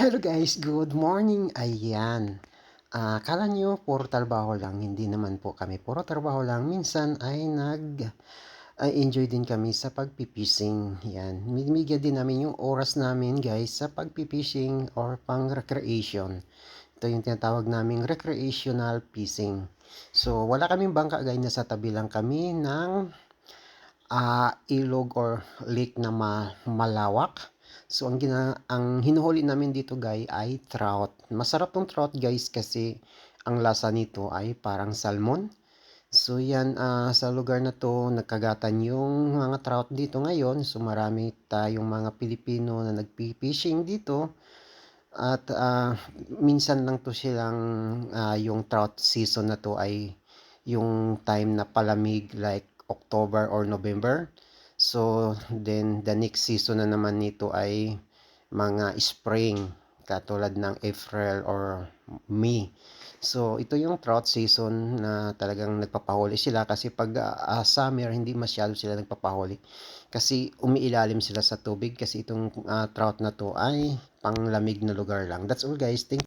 Hello guys, good morning. Ayan. Ah, akala nyo puro trabaho lang, hindi naman po kami puro trabaho lang. Minsan ay nag ay enjoy din kami sa pagpipishing. Yan. Minimigyan din namin yung oras namin guys sa pagpipishing or pang recreation. Ito yung tinatawag naming recreational fishing. So, wala kaming bangka guys, nasa tabi lang kami ng ah, ilog or lake na ma- malawak. So ang gina ang hinuhuli namin dito guys ay trout. Masarap tong trout guys kasi ang lasa nito ay parang salmon. So yan ah, sa lugar na to nagkagatan yung mga trout dito ngayon. So marami tayong mga Pilipino na nagpi-fishing dito. At ah, minsan lang to silang ah, yung trout season na to ay yung time na palamig like October or November. So, then the next season na naman nito ay mga spring, katulad ng April or May. So, ito yung trout season na talagang nagpapahuli sila kasi pag uh, summer, hindi masyado sila nagpapahuli. Kasi umiilalim sila sa tubig kasi itong uh, trout na to ay panglamig na lugar lang. That's all guys. Thank